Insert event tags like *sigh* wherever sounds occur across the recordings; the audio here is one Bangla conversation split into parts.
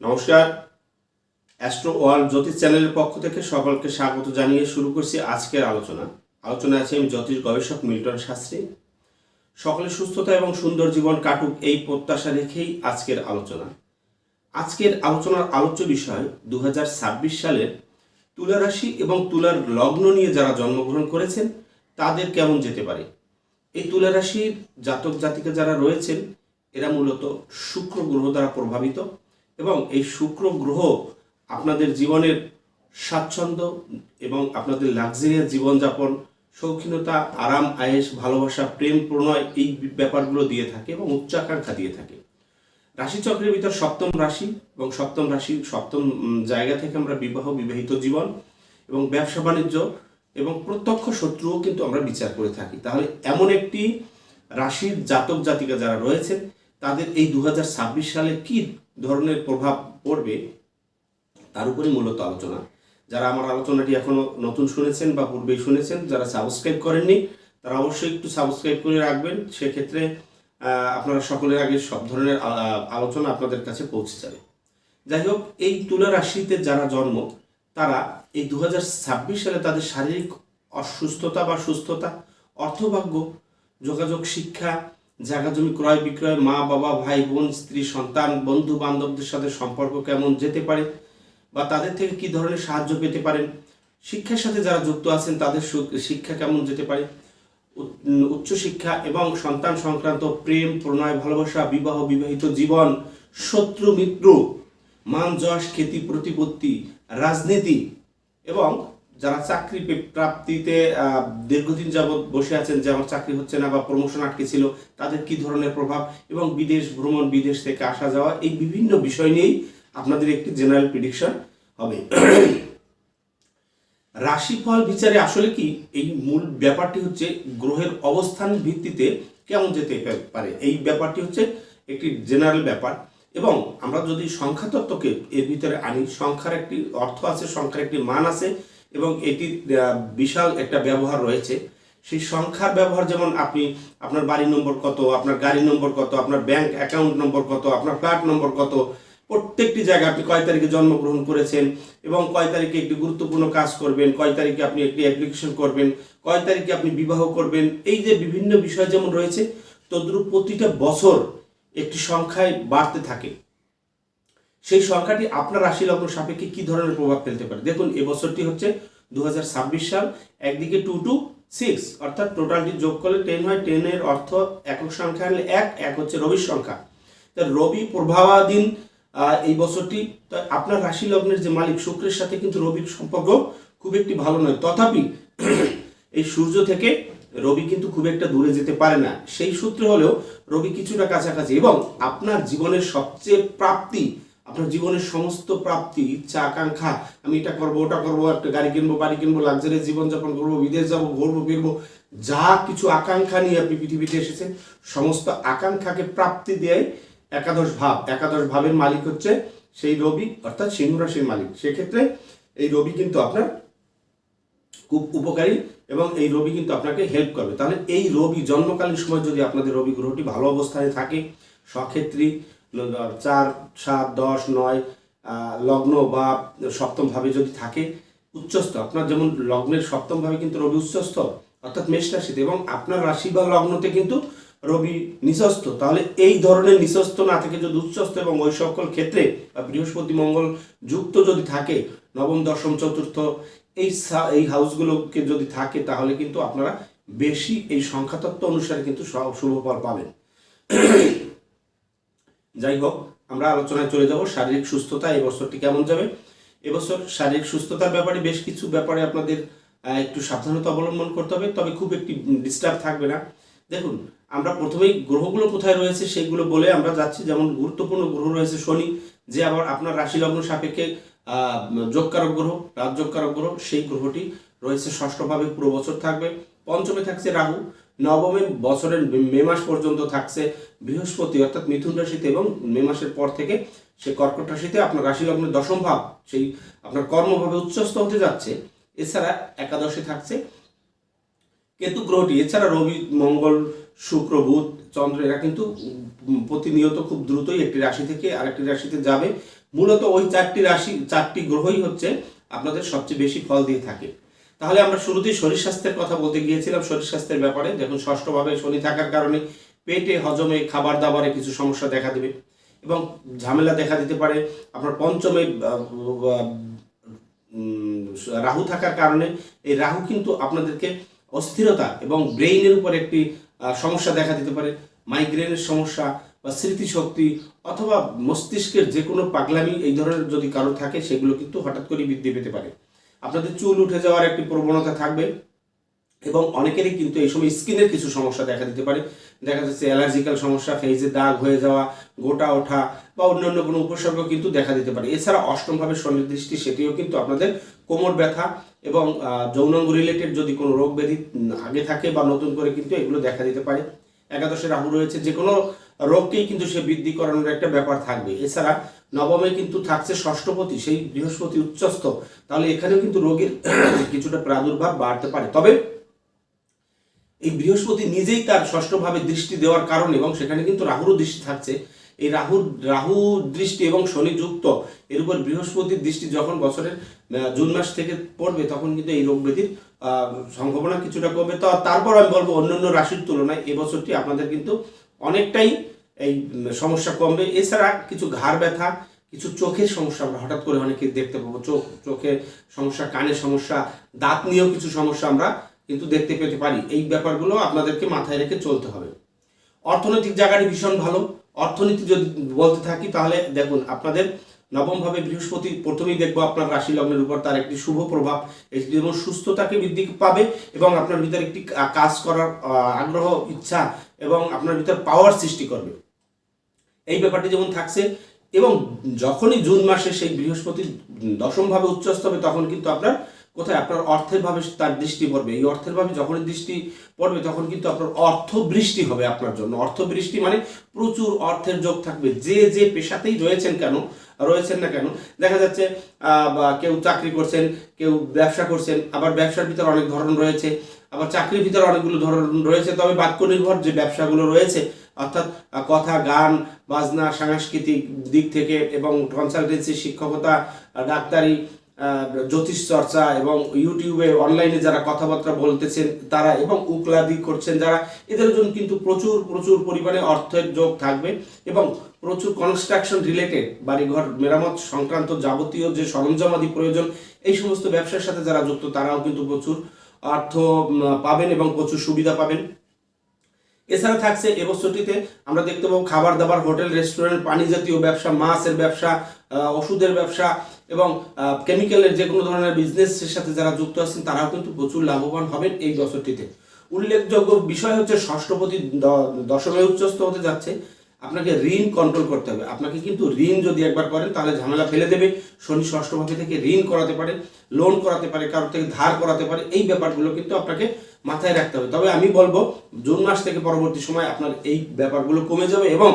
নমস্কার। অ্যাস্ট্রো ওয়ার্ল্ড জ্যোতিষ চ্যানেলের পক্ষ থেকে সকলকে স্বাগত জানিয়ে শুরু করছি আজকের আলোচনা। আলোচনায় আছে আমি জ্যোতিষ গবেষক মিল্টন শাস্ত্রী। সকলের সুস্থতা এবং সুন্দর জীবন কাটুক এই প্রত্যাশা রেখেই আজকের আলোচনা। আজকের আলোচনার আলোচ্য বিষয় দু হাজার ছাব্বিশ সালের তুলা রাশি এবং তুলার লগ্ন নিয়ে যারা জন্মগ্রহণ করেছেন, তাদের কেমন যেতে পারে? এই তুলা রাশির জাতক জাতিকা যারা রয়েছেন, এরা মূলত শুক্র গ্রহ দ্বারা প্রভাবিত। এবং এই শুক্র গ্রহ আপনাদের জীবনের স্বাচ্ছন্দ্য এবং আপনাদের লাক্সারিয়াস জীবনযাপন, শৌখিনতা, আরাম আয়েস ভালোবাসা, প্রেম, প্রণয় এই ব্যাপারগুলো দিয়ে থাকে এবং উচ্চাকাঙ্ক্ষা দিয়ে থাকে। রাশিচক্রের ভিতর সপ্তম রাশি এবং সপ্তম রাশি সপ্তম জায়গা থেকে আমরা বিবাহ, বিবাহিত জীবন এবং ব্যবসা বাণিজ্য এবং প্রত্যক্ষ শত্রুও কিন্তু আমরা বিচার করে থাকি। তাহলে এমন একটি রাশির জাতক জাতিকা যারা রয়েছেন, তাদের এই দু হাজার ছাব্বিশ সালে কি ধরনের প্রভাব পড়বে, তার উপরে মূলত আলোচনা। যারা আমার আলোচনাটি এখনও নতুন শুনেছেন বা পূর্বেই শুনেছেন, যারা সাবস্ক্রাইব করেননি, তারা অবশ্যই একটু সাবস্ক্রাইব করে রাখবেন। সেক্ষেত্রে আপনারা সকলের আগে সব ধরনের আলোচনা আপনাদের কাছে পৌঁছে যাবে। যাই হোক, এই তুলা রাশিতে যারা জন্ম, তারা এই দু হাজার ছাব্বিশ সালে তাদের শারীরিক অসুস্থতা বা সুস্থতা, অর্থভাগ্য, যোগাযোগ, শিক্ষা জায়গা জমি ক্রয় বিক্রয় মা, বাবা, ভাই, বোন, স্ত্রী, সন্তান, বন্ধু, বান্ধবদের সাথে সম্পর্ক কেমন যেতে পারে বা তাদের থেকে কি ধরনের সাহায্য পেতে পারেন? শিক্ষার সাথে যারা যুক্ত আছেন, তাদের শিক্ষা কেমন যেতে পারে? উচ্চশিক্ষা এবং সন্তান সংক্রান্ত প্রেম, প্রণয়, ভালোবাসা, বিবাহ, বিবাহিত জীবন, শত্রু, মিত্র, মান, যশ, খ্যাতি, প্রতিপত্তি, রাজনীতি এবং যারা চাকরি প্রাপ্তিতে দীর্ঘদিন যাবৎ বসে আছেন, যে আমার চাকরি হচ্ছে না বা প্রমোশন আটকে ছিল, তাদের কি ধরনের প্রভাব? এবং বিদেশ ভ্রমণ, বিদেশ থেকে আসা যাওয়া, এই বিভিন্ন বিষয় নিয়েই আপনাদের একটি জেনারেল প্রিডিকশন হবে। রাশিফল বিচারে আসলে কি? এই মূল ব্যাপারটি হচ্ছে গ্রহের অবস্থান ভিত্তিতে কেমন যেতে পারে। এই ব্যাপারটি হচ্ছে একটি জেনারেল ব্যাপার। এবং আমরা যদি সংখ্যাতত্ত্বকে এর ভিতরে আনি, সংখ্যার একটি অর্থ আছে, সংখ্যার একটি মান আছে এবং এটির বিশাল একটা ব্যবহার রয়েছে। সেই সংখ্যার ব্যবহার যেমন আপনি, আপনার বাড়ি নম্বর কত, আপনার গাড়ি নম্বর কত, আপনার ব্যাংক অ্যাকাউন্ট নম্বর কত, আপনার ফ্ল্যাট নম্বর কত, প্রত্যেকটি জায়গায় আপনি কয় তারিখে জন্মগ্রহণ করেছেন এবং কয় তারিখে একটি গুরুত্বপূর্ণ কাজ করবেন, কয় তারিখে আপনি একটি অ্যাপ্লিকেশন করবেন, কয় তারিখে আপনি বিবাহ করবেন, এই যে বিভিন্ন বিষয় যেমন রয়েছে, তদ্রুপ প্রতিটা বছর একটি সংখ্যায় বাড়তে থাকে। সেই সংখ্যাটি আপনার রাশি লগ্ন সাপেক্ষে কি ধরনের প্রভাব ফেলতে পারে? দেখুন, এবছরটি হচ্ছে দু হাজার ছাব্বিশ সাল, একদিকে টু টু সিক্স অর্থাৎ টোটালটি যোগ করলে টেন হয় টেনের অর্থ একক সংখ্যা হলে এক এক হচ্ছে রবির সংখ্যা। তা রবি প্রভাবাধীন এই বছরটি আপনার রাশি লগ্নের যে মালিক শুক্রের সাথে কিন্তু রবির সম্পর্ক খুব একটি ভালো নয়। তথাপি এই সূর্য থেকে রবি কিন্তু খুব একটা দূরে যেতে পারে না। সেই সূত্রে হলেও রবি কিছুটা কাছাকাছি এবং আপনার জীবনের সবচেয়ে প্রাপ্তি আপনার জীবনের সমস্ত প্রাপ্তি, ইচ্ছা, আকাঙ্ক্ষা, আমি এটা করব, ওটা করব, একটা গাড়ি কিনবো, বাড়ি কিনবো লাক্সারি জীবনযাপন করব, বিদেশ যাব, ঘুরবো, ফিরবো, যা কিছু আকাঙ্ক্ষা নিয়ে আপনি পৃথিবীতে এসেছেন, সমস্ত আকাঙ্ক্ষাকে প্রাপ্তি দেয় একাদশ ভাব। একাদশ ভাবের মালিক হচ্ছে সেই রবি, অর্থাৎ সিংহ রাশির মালিক। সেক্ষেত্রে এই রবি কিন্তু আপনার খুব উপকারী এবং এই রবি কিন্তু আপনাকে হেল্প করবে। তাহলে এই রবি জন্মকালীন সময় যদি আপনাদের রবি গ্রহটি ভালো অবস্থায় থাকে, সক্ষেত্রী চার, সাত, দশ, নয় লগ্ন বা সপ্তম ভাবে যদি থাকে, উচ্চস্থ। আপনার যেমন লগ্নের সপ্তম ভাবে কিন্তু রবি উচ্চস্থ, অর্থাৎ মেষ রাশিতে, এবং আপনার রাশি বা লগ্নতে কিন্তু রবি নিঃস্ত তাহলে এই ধরনের নিঃস্ত না থেকে যদি উচ্চস্থ এবং ওই সকল ক্ষেত্রে, বা বৃহস্পতি, মঙ্গল যুক্ত যদি থাকে, নবম, দশম, চতুর্থ, এই এই হাউসগুলোকে যদি থাকে, তাহলে কিন্তু আপনারা বেশি এই সংখ্যাতত্ত্ব অনুসারে কিন্তু শুভ ফল পাবেন। যাই হোক, আমরা আলোচনায় চলে যাব শারীরিক সুস্থতা এই বছরটি কেমন যাবে। এবছর শারীরিক সুস্থতার ব্যাপারে বেশ কিছু ব্যাপারে আপনাদের একটু সাবধানতা অবলম্বন করতে হবে, তবে খুব একটি ডিস্টার্ব থাকবে না। দেখুন, আমরা প্রথমেই গ্রহগুলো কোথায় রয়েছে সেগুলো বলে আমরা যাচ্ছি। যেমন গুরুত্বপূর্ণ গ্রহ রয়েছে শনি, যে আবার আপনার রাশি লগ্ন সাপেক্ষে যোগকারক গ্রহ, রাজযোগকারক গ্রহ, সেই গ্রহটি রয়েছে ষষ্ঠভাবে পুরো বছর থাকবে। পঞ্চমে থাকছে রাহু নবমে বছরের মে মাস পর্যন্ত থাকছে বৃহস্পতি, অর্থাৎ মিথুন রাশিতে এবং মে মাসের পর থেকে সে কর্কট রাশিতে আপনার রাশি লগ্নের দশম ভাব, সেই আপনার কর্মভাবে উচ্চস্থ হতে যাচ্ছে। এছাড়া একাদশে থাকছে কেতু গ্রহটি, এছাড়া রবি, মঙ্গল, শুক্র, বুধ, চন্দ্র, এরা কিন্তু প্রতিনিয়ত খুব দ্রুতই একটি রাশি থেকে আরেকটি রাশিতে যাবে। মূলত ওই চারটি রাশি, চারটি গ্রহই হচ্ছে আপনাদের সবচেয়ে বেশি ফল দিয়ে থাকে। তাহলে আমরা শুরুতেই শরীর স্বাস্থ্যের কথা বলতে গিয়েছিলাম। শরীর স্বাস্থ্যের ব্যাপারে দেখুন ষষ্ঠভাবে শনি থাকার কারণে পেটে, হজমে, খাবার দাবারে কিছু সমস্যা দেখা দেবে এবং ঝামেলা দেখা দিতে পারে। আপনার পঞ্চমে রাহু থাকার কারণে এই রাহু কিন্তু আপনাদেরকে অস্থিরতা এবং ব্রেইনের উপর একটি সমস্যা দেখা দিতে পারে। মাইগ্রেনের সমস্যা বা স্মৃতিশক্তি অথবা মস্তিষ্কের যে কোনো পাগলামি এই ধরনের যদি কারও থাকে, সেগুলো কিন্তু হঠাৎ করে বৃদ্ধি পেতে পারে। আপনাদের চুল উঠে যাওয়ার একটি প্রবণতা থাকবে এবং অনেকেরই কিন্তু এই সময় স্কিনের কিছু সমস্যা দেখা দিতে পারে। দেখা যাচ্ছে অ্যালার্জিক্যাল সমস্যা ফেজে দাগ হয়ে যাওয়া, গোটা ওঠা বা অন্যান্য কোনো উপসর্গ কিন্তু দেখা দিতে পারে। এছাড়া অষ্টমভাবে সুনির্দিষ্টি সেটিও কিন্তু আপনাদের কোমর ব্যথা এবং যৌনাঙ্গ রিলেটেড যদি কোনো রোগ ব্যাধি আগে থাকে বা নতুন করে কিন্তু এগুলো দেখা দিতে পারে। একাদশে রাহু রয়েছে যে কোনো রোগকেই কিন্তু সে বৃদ্ধি করানোর একটা ব্যাপার থাকবে। এছাড়া নবমে কিন্তু থাকছে ষষ্ঠপতি, সেই বৃহস্পতি উচ্চস্থ। তাহলে এখানেও কিন্তু রোগের *clears throat* কিছুটা প্রাদুর্ভাব বাড়তে পারে। তবে এই বৃহস্পতি নিজেই তার ষষ্ঠভাবে দৃষ্টি দেওয়ার কারণে এবং সেখানে কিন্তু রাহুরও দৃষ্টি থাকছে। এই রাহুর, রাহু দৃষ্টি এবং শনি যুক্ত, এর উপর বৃহস্পতির দৃষ্টি যখন বছরের জুন মাস থেকে পড়বে, তখন কিন্তু এই রোগ ব্যাধির সম্ভাবনা কিছুটা কমবে। তো, তারপর আমি বলব অন্যান্য রাশির তুলনায় এবছরটি আপনাদের কিন্তু অনেকটাই এই সমস্যা কমবে। এছাড়া কিছু ঘাড় ব্যথা, কিছু চোখের সমস্যা আমরা হঠাৎ করে অনেকে দেখতে পাবো। চোখ, চোখের সমস্যা, কানের সমস্যা, দাঁত নিয়েও কিছু সমস্যা আমরা কিন্তু দেখতে পেতে পারি। এই ব্যাপারগুলো আপনাদেরকে মাথায় রেখে চলতে হবে। অর্থনৈতিক জায়গাটি ভীষণ ভালো। অর্থনীতি যদি বলতে থাকি, তাহলে দেখুন, আপনাদের নবমভাবে বৃহস্পতি প্রথমেই দেখব আপনার রাশি লগ্নের উপর তার একটি শুভ প্রভাব। যেমন সুস্থতাকে বৃদ্ধি পাবে এবং আপনার ভিতরে একটি কাজ করার আগ্রহ, ইচ্ছা এবং আপনার ভিতরে পাওয়ার সৃষ্টি করবে। এই ব্যাপারটি যেমন থাকছে, এবং যখনই জুন মাসে সেই বৃহস্পতি দশমভাবে উচ্চস্থ হবে, তখন কিন্তু আপনার কোথায়? আপনার অর্থের ভাবে তার দৃষ্টি পড়বে। এই অর্থের ভাবে দৃষ্টি পড়বে, তখন কিন্তু আপনার অর্থ বৃষ্টি হবে আপনার জন্য। অর্থ বৃষ্টি মানে প্রচুর অর্থের যোগ থাকবে। যে যে পেশাতেই রয়েছেন কেন, রয়েছেন না কেন, দেখা যাচ্ছে কেউ চাকরি করছেন, কেউ ব্যবসা করছেন, আবার ব্যবসার ভিতরে অনেক ধরন রয়েছে। আবার চাকরির ভিতরে অনেকগুলো ধরন রয়েছে, তবে বাক্য নির্ভর যে ব্যবসাগুলো রয়েছে, অর্থাৎ কথা, গান, বাজনা, সাংস্কৃতিক দিক থেকে এবং কনসালটেন্সি শিক্ষকতা ডাক্তারি জ্যোতিষ চর্চা এবং ইউটিউবে অনলাইনে যারা কথাবার্তা বলতেছেন তারা এবং উকলাদি করছেন যারা, এদের জন্য কিন্তু প্রচুর প্রচুর পরিমাণে অর্থের যোগ থাকবে এবং প্রচুর কনস্ট্রাকশন রিলেটেড বাড়িঘর মেরামত সংক্রান্ত যাবতীয় যে সরঞ্জামাদি প্রয়োজন, এই সমস্ত ব্যবসার সাথে যারা যুক্ত তারাও কিন্তু প্রচুর অর্থ পাবেন এবং প্রচুর সুবিধা পাবেন। এছাড়া থাকছে এবছরটিতে আমরা দেখতে পাবো খাবার দাবার হোটেল, রেস্টুরেন্ট পানি জাতীয় ব্যবসা, মাছের ব্যবসা ওষুধের ব্যবসা এবং কেমিক্যালের যে কোনো ধরনের বিজনেসের সাথে যারা যুক্ত আছেন, তারাও কিন্তু প্রচুর লাভবান হবেন এই বছরটিতে। উল্লেখযোগ্য বিষয় হচ্ছে ষষ্ঠপতি দশমে উচ্চস্থ হতে যাচ্ছে। আপনাকে ঋণ কন্ট্রোল করতে হবে। আপনাকে কিন্তু ঋণ যদি একবার করেন, তাহলে ঝামেলা ফেলে দেবে। শনি ষষ্ঠভাবে থেকে ঋণ করাতে পারে লোন করাতে পারে, কারোর থেকে ধার করাতে পারে, এই ব্যাপারগুলো কিন্তু আপনাকে মাথায় রাখতে হবে। তবে আমি বলব, জুন মাস থেকে পরবর্তী সময় আপনার এই ব্যাপারগুলো কমে যাবে এবং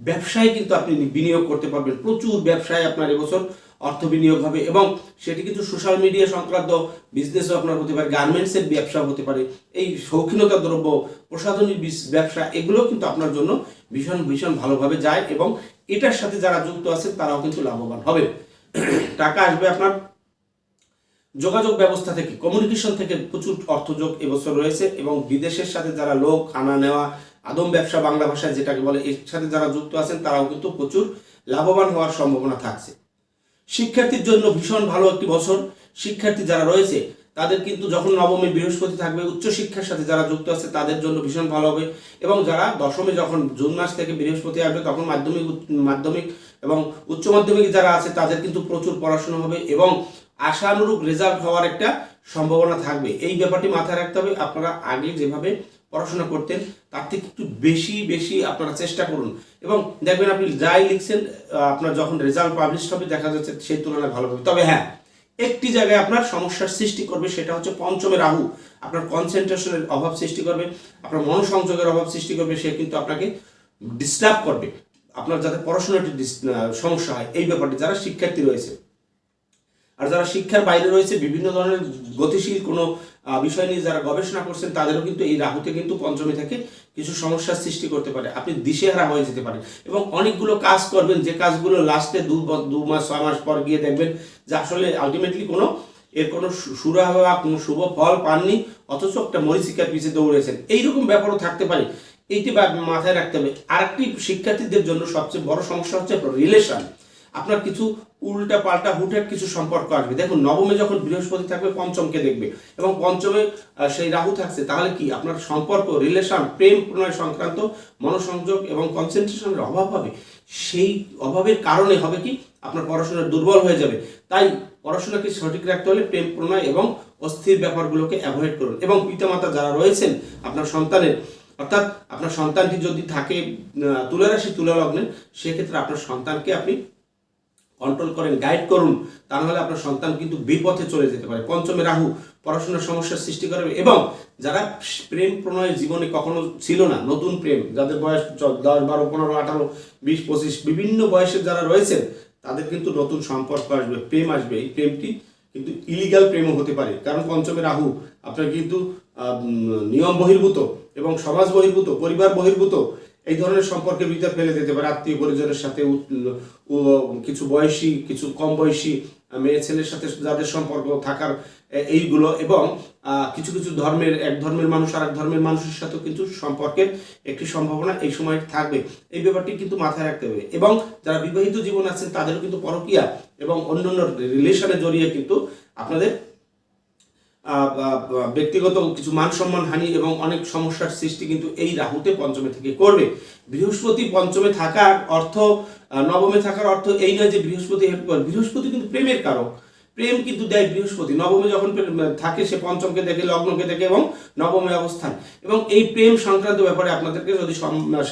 ব্যবসায় কিন্তু আপনি বিনিয়োগ করতে পারবেন। প্রচুর ব্যবসায় আপনার এবছর অর্থ বিনিয়োগ হবে এবং সেটি কিন্তু সোশ্যাল মিডিয়া সংক্রান্ত বিজনেসও আপনার হতে পারে গার্মেন্টসের ব্যবসা হতে পারে, এই শৌখিনতা দ্রব্য, প্রসাধনী ব্যবসা এগুলো কিন্তু আপনার জন্য ভীষণ ভীষণ ভালোভাবে যায় এবং এটার সাথে যারা যুক্ত আছেন তারাও কিন্তু লাভবান হবে টাকা আসবে আপনার যোগাযোগ ব্যবস্থা থেকে কমিউনিকেশন থেকে প্রচুর অর্থযোগ এবছর রয়েছে এবং বিদেশের সাথে যারা লোক আনা নেওয়া, আদম ব্যবসা বাংলা ভাষায় যেটাকে বলে, এর সাথে যারা যুক্ত আছেন তারাও কিন্তু প্রচুর লাভবান হওয়ার সম্ভাবনা থাকছে। শিক্ষার্থীর জন্য ভীষণ ভালো একটি বছর। শিক্ষার্থী যারা রয়েছে, তাদের কিন্তু যখন নবমে, বৃহস্পতি থাকবে, উচ্চশিক্ষার সাথে যারা যুক্ত আছে, তাদের জন্য ভীষণ ভালো হবে। এবং যারা দশমে যখন জুন মাস থেকে বৃহস্পতি আসবে, তখন মাধ্যমিক মাধ্যমিক এবং উচ্চ মাধ্যমিক যারা আছে, তাদের কিন্তু প্রচুর পড়াশোনা হবে এবং আশানুরূপ রেজাল্ট হওয়ার একটা সম্ভাবনা থাকবে। এই ব্যাপারটি মাথায় রাখতে হবে, আপনারা আগে যেভাবে পড়াশোনা করতেন তার থেকে একটু বেশি বেশি আপনারা চেষ্টা করুন। এবং দেখবেন আপনি যাই লিখছেন আপনার যখন রেজাল্ট পাবলিশ হবে, দেখা যাচ্ছে সেই তুলনায় ভালো হবে। তবে হ্যাঁ একটি জায়গায় আপনার সমস্যার সৃষ্টি করবে, সেটা হচ্ছে পঞ্চমে রাহু। আপনার কনসেন্ট্রেশনের অভাব সৃষ্টি করবে, আপনার মনোসংযোগের অভাব সৃষ্টি করবে, সে কিন্তু আপনাকে ডিস্টার্ব করবে। আপনার যাতে পড়াশোনাটি সমস্যা হয়, এই ব্যাপারটি যারা শিক্ষার্থী রয়েছে। আর যারা শিক্ষার বাইরে রয়েছে, বিভিন্ন ধরনের গতিশীল কোনো বিষয় নিয়ে যারা গবেষণা করছেন, তাদেরও কিন্তু এই রাহুতে কিন্তু পঞ্চমী থেকে কিছু সমস্যার সৃষ্টি করতে পারে। আপনি দিশেহারা হয়ে যেতে পারেন। এবং অনেকগুলো কাজ করবেন, যে কাজগুলো লাস্টে দু দু মাস, ছয় মাস পর গিয়ে দেখবেন যে আসলে আলটিমেটলি কোনো, এর কোনো সু- সুরাহা বা কোনো শুভ ফল পাননি, অথচ একটা মরিচিকার পিছিয়ে দৌড়েছেন। এইরকম ব্যাপারও থাকতে পারে। এইটি মাথায় রাখতে হবে। আরেকটি শিক্ষার্থীদের জন্য সবচেয়ে বড় সমস্যা হচ্ছে রিলেশন আপনার কিছু উল্টা পাল্টা হুটহাট কিছু সম্পর্ক আসবে। দেখুন নবমে যখন বৃহস্পতি থাকবে পঞ্চমকে দেখবে। এবং পঞ্চমে সেই রাহু থাকছে তাহলে কি? আপনার সম্পর্ক রিলেশন প্রেম প্রণয় সংক্রান্ত মনোসংযোগ এবং কনসেন্ট্রেশনের অভাব হবে। সেই অভাবের কারণে হবে কি? আপনার পড়াশোনা দুর্বল হয়ে যাবে। তাই পড়াশোনাকে সঠিক রাখতে হলে প্রেম প্রণয় এবং অস্থির ব্যাপারগুলোকে অ্যাভয়েড করুন। এবং পিতামাতা যারা রয়েছেন আপনার সন্তানের অর্থাৎ আপনার সন্তানটি যদি থাকে আহ, তুলা রাশি তুলা লগ্নে সেক্ষেত্রে আপনার সন্তানকে আপনি কন্ট্রোল করেন গাইড করুন তা নাহলে আপনার সন্তান কিন্তু বিপথে চলে যেতে পারে। পঞ্চমে রাহু, পড়াশোনার সমস্যার সৃষ্টি করবে এবং যারা প্রেম প্রণয়ের জীবনে কখনো ছিল না, নতুন প্রেম, যাদের বয়স দশ বারো, পনেরো, আঠারো, বিশ, পঁচিশ, বিভিন্ন বয়সের যারা রয়েছেন, তাদের কিন্তু নতুন সম্পর্ক আসবে, প্রেম আসবে। এই প্রেমটি কিন্তু ইলিগাল প্রেমও হতে পারে। কারণ পঞ্চমে রাহু, আপনার কিন্তু নিয়ম বহির্ভূত এবং সমাজ বহির্ভূত, পরিবার বহির্ভূত এই ধরনের সম্পর্কের ভিতর ফেলে দিতে পারে। আত্মীয় পরিজনের সাথে কিছু বয়সী, কিছু কম বয়সী মেয়ে ছেলের সাথে যাদের সম্পর্ক থাকার এইগুলো এবং কিছু কিছু ধর্মের, এক ধর্মের মানুষ আর এক ধর্মের মানুষের সাথেও কিন্তু সম্পর্কের একটি সম্ভাবনা এই সময় থাকবে। এই ব্যাপারটি কিন্তু মাথায় রাখতে হবে এবং যারা বিবাহিত জীবন আছেন তাদেরও কিন্তু পরকিয়া এবং অন্যান্য রিলেশনে জড়িয়ে কিন্তু আপনাদের ব্যক্তিগত কিছু মান সম্মান, হানি এবং অনেক সমস্যার সৃষ্টি কিন্তু এই রাহুতে পঞ্চমে থেকে করবে। বৃহস্পতি পঞ্চমে থাকার অর্থ নবমে থাকার অর্থ এই নয় যে বৃহস্পতি বৃহস্পতি কিন্তু প্রেমের কারক। প্রেম কিন্তু দেয় বৃহস্পতি। নবমে যখন থাকে সে পঞ্চমকে দেখে, লগ্নকে দেখে এবং নবমে অবস্থান। এবং এই প্রেম সংক্রান্ত ব্যাপারে আপনাদেরকে যদি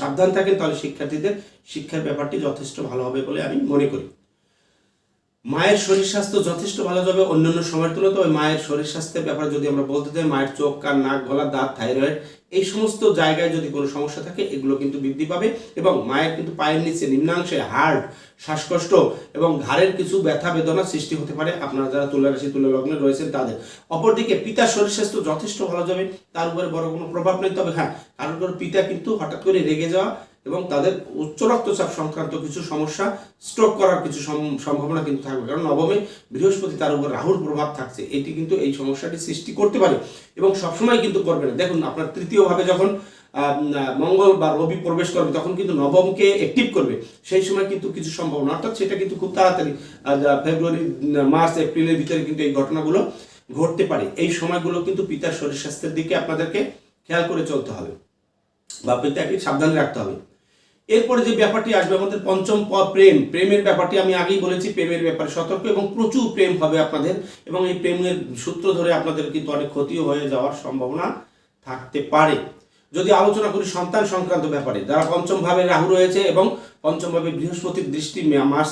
সাবধান থাকেন, তাহলে শিক্ষার্থীদের শিক্ষার ব্যাপারটি যথেষ্ট ভালো হবে বলে আমি মনে করি। মায়ের শরীর স্বাস্থ্য যথেষ্ট ভালো যাবে, অন্যান্য সময়ের তুলনায়, তবে মায়ের শরীর স্বাস্থ্যের ব্যাপারে যদি আমরা বলতে চাই, মায়ের চোখ, কান, নাক, গলা, দাঁত, থাইরয়েড, এই সমস্ত জায়গায় যদি কোনো সমস্যা থাকে, এগুলো কিন্তু বৃদ্ধি পাবে এবং মায়ের কিন্তু পায়ের নিচে নিম্নাংশে হার্ট শ্বাসকষ্ট এবং ঘাড়ের কিছু ব্যথা, বেদনা সৃষ্টি হতে পারে। আপনারা যারা তুলা রাশি তুলা লগ্নে রয়েছেন তাদের। অপরদিকে পিতার শরীর স্বাস্থ্য যথেষ্ট ভালো যাবে, তার উপরে বড় কোনো প্রভাব নেই। তবে হ্যাঁ কারণ পিতা কিন্তু হঠাৎ করে রেগে যাওয়া এবং তাদের উচ্চ রক্তচাপ সংক্রান্ত কিছু সমস্যা স্ট্রোক করার কিছু সম- সম্ভাবনা কিন্তু থাকবে। কারণ নবমে বৃহস্পতি তার উপর রাহুর প্রভাব থাকছে। এটি কিন্তু এই সমস্যাটি সৃষ্টি করতে পারে এবং সবসময় কিন্তু করবে না। দেখুন, আপনার তৃতীয়ভাবে যখন মঙ্গল বা রবি প্রবেশ করবে, তখন কিন্তু নবমকে অ্যাক্টিভ করবে। সেই সময় কিন্তু কিছু সম্ভাবনা, অর্থাৎ সেটা কিন্তু খুব তাড়াতাড়ি ফেব্রুয়ারি মার্চ, এপ্রিলের ভিতরে কিন্তু এই ঘটনাগুলো ঘটতে পারে। এই সময়গুলো কিন্তু পিতার শরীর স্বাস্থ্যের দিকে আপনাদেরকে খেয়াল করে চলতে হবে। বা পিতাকে সাবধানে রাখতে হবে। এরপরে যে ব্যাপারটি আসবে, আমাদের পঞ্চম প- প্রেম। প্রেমের ব্যাপারটি আমি আগেই বলেছি, প্রেমের ব্যাপারে সতর্ক এবং প্রচুর প্রেম হবে আপনাদের এবং এই প্রেমের সূত্র ধরে আপনাদের কিন্তু অনেক ক্ষতিও হয়ে যাওয়ার সম্ভাবনা থাকতে পারে। যদি আলোচনা করি সন্তান সংক্রান্ত ব্যাপারে, যারা পঞ্চম ভাবে রাহু রয়েছে এবং পঞ্চম ভাবে বৃহস্পতির দৃষ্টি মার্চ,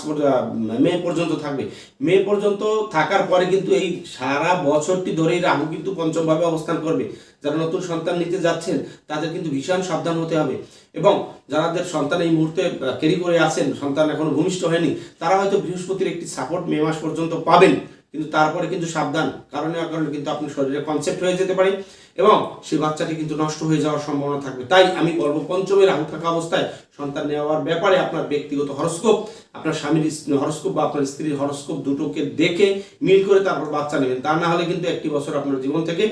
মে পর্যন্ত থাকবে, মে পর্যন্ত থাকার পরে কিন্তু এই সারা বছরটি ধরেই রাহু কিন্তু পঞ্চম ভাবে অবস্থান করবে। যারা নতুন সন্তান নিতে যাচ্ছেন, তাদের কিন্তু ভীষণ সাবধান হতে হবে। এবং যারাদের সন্তান এই মুহূর্তে ক্যারি করে আছেন, সন্তান এখনও ভূমিষ্ঠ হয়নি, তারা হয়তো বৃহস্পতির একটি সাপোর্ট মে মাস পর্যন্ত পাবেন। কিন্তু তারপরে কিন্তু সাবধান, কারণে কারণে কিন্তু আপনার শরীরে কনসেপ্ট হয়ে যেতে পারে এবং সেই বাচ্চাটি কিন্তু নষ্ট হয়ে যাওয়ার সম্ভাবনা থাকবে। তাই আমি বলব, পঞ্চমে রাহু থাকা অবস্থায় সন্তান নেওয়ার ব্যাপারে আপনার ব্যক্তিগত হরস্কোপ আপনার স্বামীর হরস্কোপ বা আপনার স্ত্রীর হরস্কোপ দুটোকে দেখে মিল করে তারপর বাচ্চা নেবেন। তা না হলে কিন্তু একটি বছর আপনার জীবন থেকে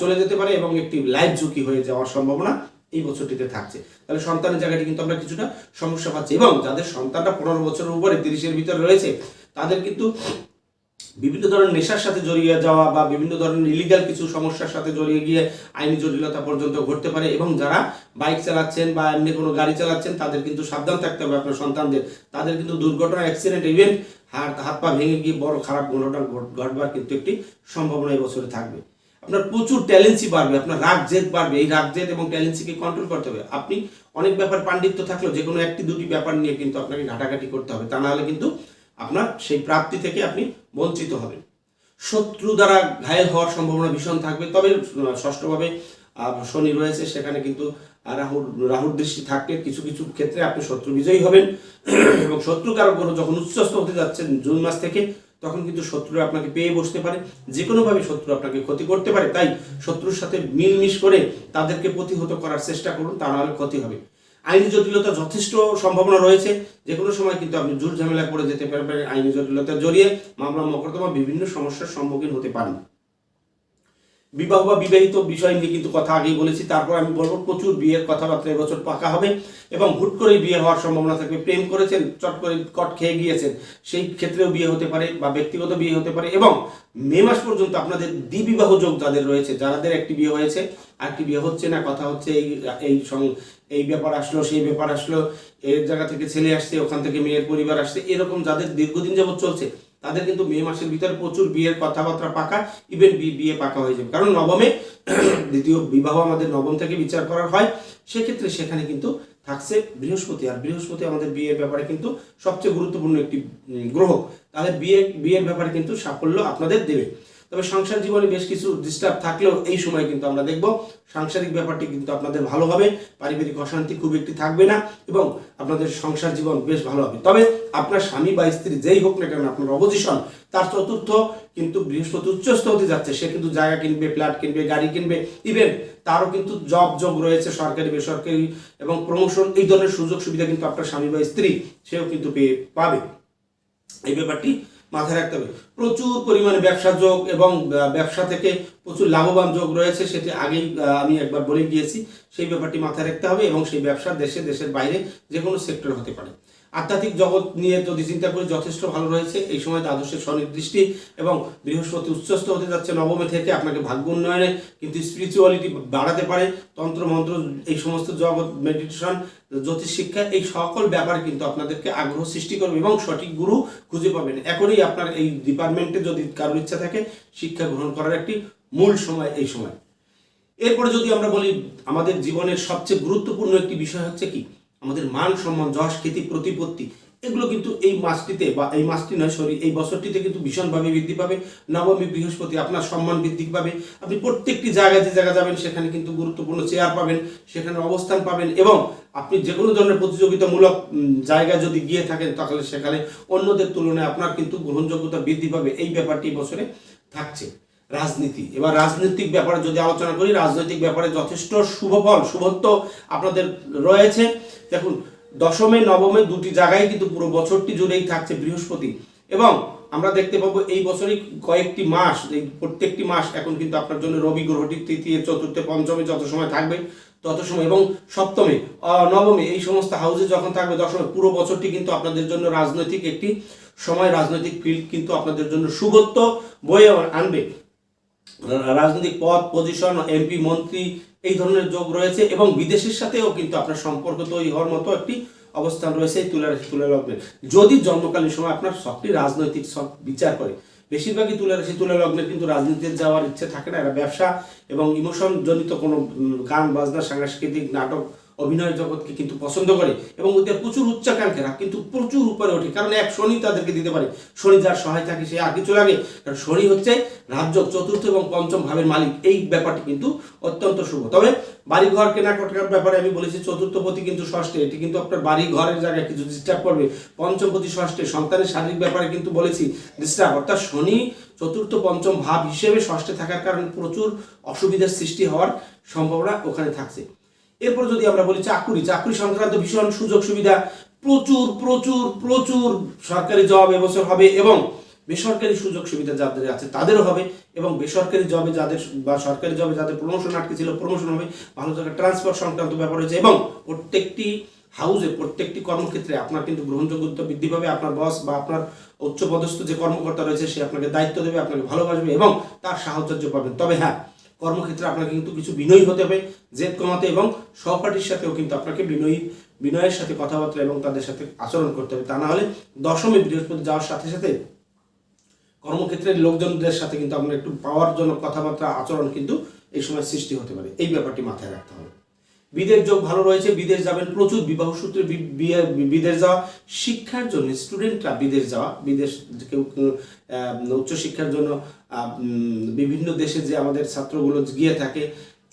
চলে যেতে পারে এবং একটি লাইফ ঝুঁকি হয়ে যাওয়ার সম্ভাবনা এই বছরটিতে থাকছে। তাহলে সন্তানের জায়গাটি কিন্তু আমরা কিছুটা সমস্যা পাচ্ছি। এবং যাদের সন্তানটা পনেরো বছরের উপরে, তিরিশের ভিতরে রয়েছে, তাদের কিন্তু বিভিন্ন ধরনের নেশার সাথে জড়িয়ে যাওয়া বা বিভিন্ন ধরনের ইলিগাল কিছু সমস্যার সাথে জড়িয়ে গিয়ে আইনি জটিলতা পর্যন্ত ঘটতে পারে। এবং যারা বাইক চালাচ্ছেন বা এমনি কোনো গাড়ি চালাচ্ছেন, তাদের কিন্তু সাবধান থাকতে হবে আপনার সন্তানদের। তাদের কিন্তু দুর্ঘটনা অ্যাক্সিডেন্ট ইভেন্ট হাত হাত পা ভেঙে গিয়ে বড় খারাপ ঘটনা ঘটবার কিন্তু একটি সম্ভাবনা এই বছরে থাকবে। আপনার প্রচুর ট্যালেন্সি বাড়বে, আপনার রাগ জেদ বাড়বে, এই রাগ জেদ এবং ট্যালেন্সিকে কন্ট্রোল করতে হবে। আপনি অনেক ব্যাপার পাণ্ডিত্য থাকলেও যে কোনো একটি দুটি ব্যাপার নিয়ে কিন্তু আপনাকে ঘাটাঘাটি করতে হবে, তা নাহলে কিন্তু আপনার সেই প্রাপ্তি থেকে আপনি বঞ্চিত হবেন। শত্রু দ্বারা ঘায়েল হওয়ার সম্ভাবনা ভীষণ থাকবে, তবে ষষ্ঠভাবে শনি রয়েছে, সেখানে কিন্তু রাহুর রাহুর দৃষ্টি থাকলে কিছু কিছু ক্ষেত্রে আপনি শত্রু বিজয়ী হবেন। *clears throat* এবং শত্রু কারও যখন উচ্চস্থ হতে যাচ্ছেন, জুন মাস থেকে তখন কিন্তু শত্রু আপনাকে পেয়ে বসতে পারে। যে কোনোভাবে শত্রু আপনাকে ক্ষতি করতে পারে, তাই শত্রুর সাথে মিলমিশ করে তাদেরকে প্রতিহত করার চেষ্টা করুন, তা নাহলে ক্ষতি হবে। আইনি জটিলতা যথেষ্ট সম্ভাবনা রয়েছে। যে কোনো সময় কিন্তু আপনি জোর ঝামেলা করে যেতে পারবেন, আইনি জটিলতা জড়িয়ে মামলা, মকদ্দমা, বিভিন্ন সমস্যার সম্মুখীন হতে পারেন। বিবাহ বা বিবাহিত বিষয় নিয়ে কিন্তু কথা আগেই বলেছি, তারপর আমি বলব প্রচুর বিয়ের কথাবার্তা এবছর পাকা হবে এবং হুট করে বিয়ে হওয়ার সম্ভাবনা থাকবে। প্রেম করেছেন, চট করে কট খেয়ে গিয়েছেন, সেই ক্ষেত্রেও বিয়ে হতে পারে বা ব্যক্তিগত বিয়ে হতে পারে এবং মে মাস পর্যন্ত আপনাদের দ্বিবিবাহ যোগ যাদের রয়েছে যাদের একটি বিয়ে হয়েছে, আরেকটি বিয়ে হচ্ছে না, কথা হচ্ছে এই এই এই ব্যাপার আসলো, সেই ব্যাপার আসলো, এর জায়গা থেকে ছেলে আসছে, ওখান থেকে মেয়ের পরিবার আসছে, এরকম যাদের দীর্ঘদিন যাবত চলছে তাদের কিন্তু মে মাসের ভিতরে প্রচুর বিয়ের কথাবার্তা পাকা ইভেন বিয়ে পাকা হয়ে যাবে। কারণ নবমে *clears throat* দ্বিতীয় বিবাহ আমাদের নবম থেকে বিচার করার হয়। সেক্ষেত্রে সেখানে কিন্তু থাকছে বৃহস্পতি। আর বৃহস্পতি আমাদের বিয়ের ব্যাপারে কিন্তু সবচেয়ে গুরুত্বপূর্ণ একটি গ্রহ। তাহলে বিয়ে বিয়ের ব্যাপারে কিন্তু সাফল্য আপনাদের দেবে। তবে সংসার জীবনে বেশ কিছু ডিস্টার্ব থাকলেও এই সময় কিন্তু আমরা দেখব। সাংসারিক ব্যাপারটি কিন্তু আপনাদের ভালো হবে, পারিবারিক অশান্তি খুব একটি থাকবে না এবং আপনাদের সংসার জীবন বেশ ভালো হবে। তবে আপনার স্বামী বা স্ত্রী যেই হোক না কেন আপনার অপোজিশন, তার চতুর্থ কিন্তু বৃহস্পতি উচ্চস্থ হতে যাচ্ছে। সে কিন্তু জায়গা কিনবে ফ্ল্যাট কিনবে, গাড়ি কিনবে ইভেন তারও কিন্তু জব যোগ রয়েছে সরকারি, বেসরকারি এবং প্রমোশন এই ধরনের সুযোগ সুবিধা কিন্তু আপনার স্বামী বা স্ত্রী সেও কিন্তু পেয়ে পাবে। এই ব্যাপারটি মাথায় রাখতে হবে। প্রচুর পরিমাণে ব্যবসা যোগ এবং ব্যবসা থেকে প্রচুর লাভবান যোগ রয়েছে, সেটি আগেই আমি একবার বলে গিয়েছি। সেই ব্যাপারটি মাথায় রাখতে হবে এবং সেই ব্যবসা দেশে, দেশের বাইরে যে কোনো সেক্টর হতে পারে। আধ্যাত্মিক জগৎ নিয়ে যদি চিন্তা করি, যথেষ্ট ভালো রয়েছে। এই সময় দ্বাদশের স্বনির্দৃষ্টি এবং বৃহস্পতি উচ্চস্থ হতে যাচ্ছে, নবমে থেকে আপনাকে ভাগ্য উন্নয়নে কিন্তু স্পিরিচুয়ালিটি বাড়াতে পারে। তন্ত্র, মন্ত্র, এই সমস্ত জগৎ মেডিটেশন জ্যোতিষ শিক্ষা, এই সকল ব্যাপারে কিন্তু আপনাদেরকে আগ্রহ সৃষ্টি করবে এবং সঠিক গুরু খুঁজে পাবেন। এখনই আপনার এই ডিপার্টমেন্টে যদি কারোর ইচ্ছা থাকে, শিক্ষা গ্রহণ করার একটি মূল সময় এই সময়। এরপরে যদি আমরা বলি, আমাদের জীবনের সবচেয়ে গুরুত্বপূর্ণ একটি বিষয় হচ্ছে কি? আমাদের মান সম্মান, যশ, খ্যাতি, প্রতিপত্তি, এগুলো কিন্তু এই মাসটিতে বা এই মাসটি নয় সরি এই বছরটিতে কিন্তু ভীষণভাবে বৃদ্ধি পাবে। নবমী, বৃহস্পতি আপনার সম্মান বৃদ্ধি পাবে। আপনি প্রত্যেকটি জায়গায় যে জায়গা যাবেন, সেখানে কিন্তু গুরুত্বপূর্ণ চেয়ার পাবেন, সেখানে অবস্থান পাবেন এবং আপনি যে কোনো ধরনের প্রতিযোগিতামূলক জায়গায় যদি গিয়ে থাকেন, তাহলে সেখানে অন্যদের তুলনায় আপনার কিন্তু গ্রহণযোগ্যতা বৃদ্ধি পাবে। এই ব্যাপারটি বছরে থাকছে। রাজনীতি। এবার রাজনৈতিক ব্যাপারে যদি আলোচনা করি, রাজনৈতিক ব্যাপারে যথেষ্ট শুভফল শুভত্ব আপনাদের রয়েছে। দেখুন, দশমে, নবমে দুটি জায়গায় কিন্তু পুরো বছরটি জুড়েই থাকছে বৃহস্পতি। এবং আমরা দেখতে পাবো এই বছরই কয়েকটি মাস, এই প্রত্যেকটি মাস এখন কিন্তু আপনার জন্য রবি গ্রহটি, তৃতীয়, চতুর্থে, পঞ্চমে যত সময় থাকবে, তত সময়। এবং সপ্তমে নবমে এই সমস্ত হাউসে যখন থাকবে, দশমে পুরো বছরটি কিন্তু আপনাদের জন্য রাজনৈতিক একটি সময়, রাজনৈতিক ফিল্ড কিন্তু আপনাদের জন্য শুভত্ব বয়ে আনবে। রাজনৈতিক পদ পজিশন এমপি মন্ত্রী, এই ধরনের যোগ রয়েছে এবং বিদেশের সাথেও কিন্তু আপনার সম্পর্ক তৈরি হওয়ার মতো একটি অবস্থান রয়েছে এই তুলা রাশি যদি জন্মকালীন সময় আপনার সবটি রাজনৈতিক সব বিচার করে, বেশিরভাগই তুলা রাশি তুলা লগ্নের কিন্তু রাজনীতিতে যাওয়ার ইচ্ছে থাকে না, এরা ব্যবসা এবং ইমোশন জনিত কোনো গান, বাজনা, সাংস্কৃতিক, নাটক অভিনয় জগৎকে কিন্তু পছন্দ করে এবং ওদের প্রচুর উচ্চাকাঙ্ক্ষেরা কিন্তু প্রচুর উপরে ওঠে। কারণ এক শনি তাদেরকে দিতে পারে। শনি যার সহায় থাকে, সে আর কিছু লাগে। কারণ শনি হচ্ছে রাজ্য চতুর্থ এবং পঞ্চম ভাবের মালিক। এই ব্যাপারটি কিন্তু অত্যন্ত শুভ। তবে বাড়ি ঘর কেনাকাটার ব্যাপারে আমি বলেছি চতুর্থপতি কিন্তু ষষ্ঠে। এটি কিন্তু আপনার বাড়ি ঘরের জায়গায় কিছু ডিস্টার্ব করবে। পঞ্চমপতি ষষ্ঠে সন্তানের শারীরিক ব্যাপারে কিন্তু বলেছি ডিস্টার্ব অর্থাৎ শনি চতুর্থ, পঞ্চম ভাব হিসেবে ষষ্ঠে থাকার কারণে প্রচুর অসুবিধার সৃষ্টি হওয়ার সম্ভাবনা ওখানে থাকছে। এরপর যদি আমরা বলি চাকুরি, চাকরি সংক্রান্ত ভীষণ সুযোগ সুবিধা, প্রচুর প্রচুর প্রচুর সরকারি জব এবছর হবে এবং বেসরকারি সুযোগ সুবিধা যাদের আছে তাদেরও হবে এবং বেসরকারি জবে যাদের বা সরকারি জবে যাদের প্রমোশন আটকে ছিল প্রমোশন হবে। ভালো জায়গায় ট্রান্সফার সংক্রান্ত ব্যাপার হয়েছে এবং প্রত্যেকটি হাউসে প্রত্যেকটি কর্মক্ষেত্রে আপনার কিন্তু গ্রহণযোগ্যতা বৃদ্ধি পাবে। আপনার বস বা আপনার উচ্চপদস্থ যে কর্মকর্তা রয়েছে, সে আপনাকে দায়িত্ব দেবে, আপনাকে ভালোবাসবে এবং তার সাহচর্য পাবেন। তবে হ্যাঁ কর্মক্ষেত্রে আপনাকে কিন্তু কিছু বিনয়ী হতে হবে, জেদ কমাতে এবং সহপাঠীর সাথেও কিন্তু আপনাকে বিনয়ী, বিনয়ের সাথে কথাবার্তা এবং তাদের সাথে আচরণ করতে হবে। তা না হলে দশমে বৃহস্পতি যাওয়ার সাথে সাথে কর্মক্ষেত্রের লোকজনদের সাথে কিন্তু আপনার একটু পাওয়ার জন্য কথাবার্তা, আচরণ কিন্তু এই সময় সৃষ্টি হতে পারে। এই ব্যাপারটি মাথায় রাখতে হবে। বিদেশ যোগ ভালো রয়েছে, বিদেশ যাবেন প্রচুর, বিবাহ সূত্রে বিদেশ যাওয়া শিক্ষার জন্য স্টুডেন্টরা বিদেশ যাওয়া, বিদেশ কেউ উচ্চশিক্ষার জন্য বিভিন্ন দেশে যে আমাদের ছাত্রগুলো গিয়ে থাকে,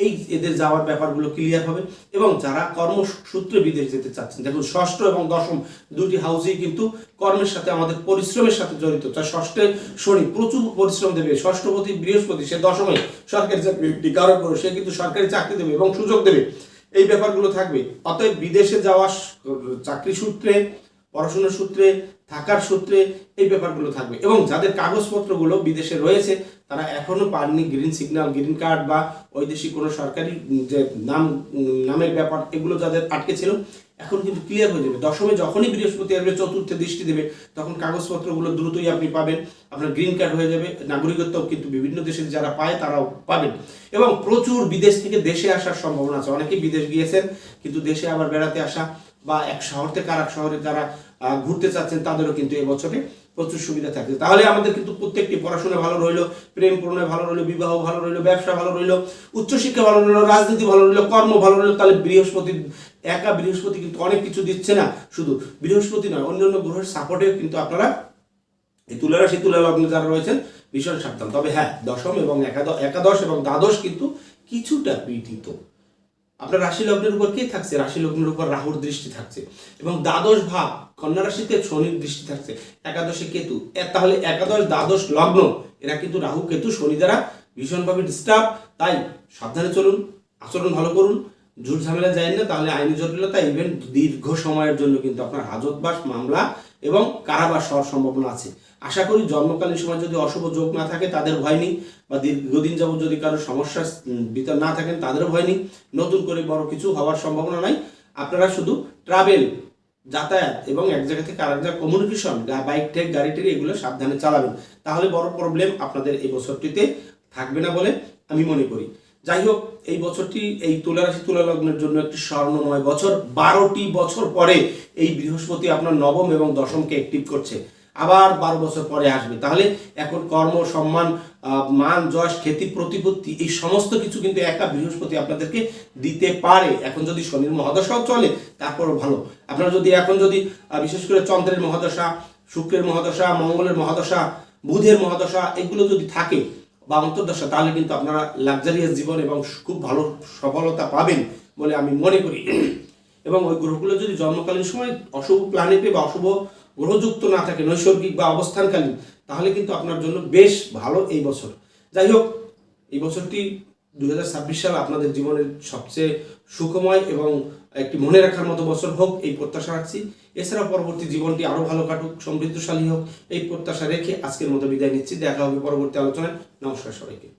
এই এদের যাওয়ার ব্যাপারগুলো ক্লিয়ার হবে। এবং যারা কর্মসূত্রে বিদেশ যেতে চাচ্ছেন, দেখুন ষষ্ঠ এবং দশম দুটি হাউসেই কিন্তু কর্মের সাথে আমাদের পরিশ্রমের সাথে জড়িত। তার ষষ্ঠে শনি প্রচুর পরিশ্রম দেবে, ষষ্ঠপতি বৃহস্পতি সে দশমে সরকারি চাকরি কারও করো সে কিন্তু সরকারি চাকরি দেবে এবং সুযোগ দেবে। এই ব্যাপারগুলো থাকবে। অতএব বিদেশে যাওয়া চাকরি সূত্রে, পড়াশোনার সূত্রে, থাকার সূত্রে এই ব্যাপারগুলো থাকবে। এবং যাদের কাগজপত্রগুলো বিদেশে রয়েছে, তারা এখনও পাননি গ্রিন সিগন্যাল, গ্রিন কার্ড বা বৈদেশিক কোনো সরকারি যে নাম, নামের ব্যাপার, এগুলো যাদের আটকে ছিল এখন কিন্তু ক্লিয়ার হয়ে যাবে। দশমে যখনই বৃহস্পতি আসবে, চতুর্থে দৃষ্টি দেবে, তখন কাগজপত্রগুলো দ্রুতই আপনি পাবেন। আপনার গ্রিন কার্ড হয়ে যাবে। নাগরিকত্ব কিন্তু বিভিন্ন দেশের যারা পায়, তারাও পাবেন। এবং প্রচুর বিদেশ থেকে দেশে আসার সম্ভাবনা আছে। অনেকেই বিদেশ গিয়েছেন, কিন্তু দেশে আবার বেড়াতে আসা বা এক শহর থেকে আর এক শহরে যারা ঘুরতে চাচ্ছেন, তাদেরও কিন্তু এবছরে প্রচুর সুবিধা থাকছে। তাহলে আমাদের কিন্তু প্রত্যেকটি পড়াশোনা ভালো রইল, প্রেম প্রণয় ভালো রইল, বিবাহ ভালো রইল, ব্যবসা ভালো রইল, উচ্চশিক্ষা ভালো রইল, রাজনীতি ভালো রইল, কর্ম ভালো রইল, তাহলে বৃহস্পতি একা বৃহস্পতি কিন্তু অনেক কিছু দিচ্ছে না। শুধু বৃহস্পতি নয়, অন্যান্য গ্রহের সাপোর্টেও কিন্তু আপনারা এই তুলা রাশি তুলা লগ্নে যারা রয়েছেন, ভীষণ সাবধান। তবে হ্যাঁ দশম এবং একাদশ একাদশ এবং দ্বাদশ কিন্তু কিছুটা পীড়িত। আপনার রাশি লগ্নের উপর কে থাকছে? রাশি লগ্নের উপর রাহুর দৃষ্টি থাকছে। এবং দ্বাদশ ভাব, কন্যা রাশিতে শনির দৃষ্টি থাকছে। একাদশে কেতু। তাহলে একাদশ, দ্বাদশ লগ্ন, এরা কিন্তু রাহু, কেতু, শনি দ্বারা ভীষণভাবে ডিস্টার্ব তাই সাবধানে চলুন, আচরণ ভালো করুন। ঝুট ঝামেলা যায় না, তাহলে আইনি জটিলতা ইভেন দীর্ঘ সময়ের জন্য কিন্তু আপনার হাজতবাস মামলা এবং কারাবাস হওয়ার সম্ভাবনা আছে। আশা করি জন্মকালীন সময় যদি অশুভ যোগ না থাকে, তাদের ভয় নেই, বা দীর্ঘদিন যাবত যদি কারও সমস্যার ভিতর না থাকেন, তাদেরও ভয় নেই। নতুন করে বড় কিছু হওয়ার সম্ভাবনা নাই। আপনারা শুধু ট্রাভেল যাতায়াত এবং এক জায়গা থেকে আরেক জায়গায় কমিউনিকেশন বাইক টেক গাড়ি টেক এগুলো সাবধানে চালাবেন। তাহলে বড় প্রবলেম আপনাদের এই বছরটিতে থাকবে না বলে আমি মনে করি। যাই হোক এই বছরটি, এই তুলা রাশি তুলা লগ্নের জন্য একটি স্বর্ণময় বছর। বারোটি বছর পরে এই বৃহস্পতি আপনার নবম এবং দশমকে অ্যাক্টিভ করছে। আবার বারো বছর পরে আসবে। তাহলে এখন কর্ম, সম্মান মান, যশ, খ্যাতি, প্রতিপত্তি, এই সমস্ত কিছু কিন্তু একা বৃহস্পতি আপনাদেরকে দিতে পারে। এখন যদি শনির মহাদশাও চলে, তারপরও ভালো। আপনারা যদি এখন যদি বিশেষ করে চন্দ্রের মহাদশা, শুক্রের মহাদশা, মঙ্গলের মহাদশা, বুধের মহাদশা, এগুলো যদি থাকে বা অন্তর্দশা, তাহলে কিন্তু আপনারা লাক্সারিয়াস জীবন এবং খুব ভালো সফলতা পাবেন বলে আমি মনে করি। এবং ওই গ্রহগুলো যদি জন্মকালীন সময় অশুভ প্ল্যানেটে বা অশুভ গ্রহযুক্ত না থাকে, নৈসর্গিক বা অবস্থানকালীন, তাহলে কিন্তু আপনার জন্য বেশ ভালো এই বছর। যাই হোক, এই বছরটি দুহাজার ছাব্বিশ সাল আপনাদের জীবনের সবচেয়ে সুখময় এবং একটি মনে রাখার মতো বছর হোক, এই প্রত্যাশা রাখছি। এছাড়া পরবর্তী জীবনটি আরও ভালো কাটুক, সমৃদ্ধশালী হোক, এই প্রত্যাশা রেখে আজকের মতো বিদায় নিচ্ছি। দেখা হবে পরবর্তী আলোচনায়। নমস্কার সবাইকে।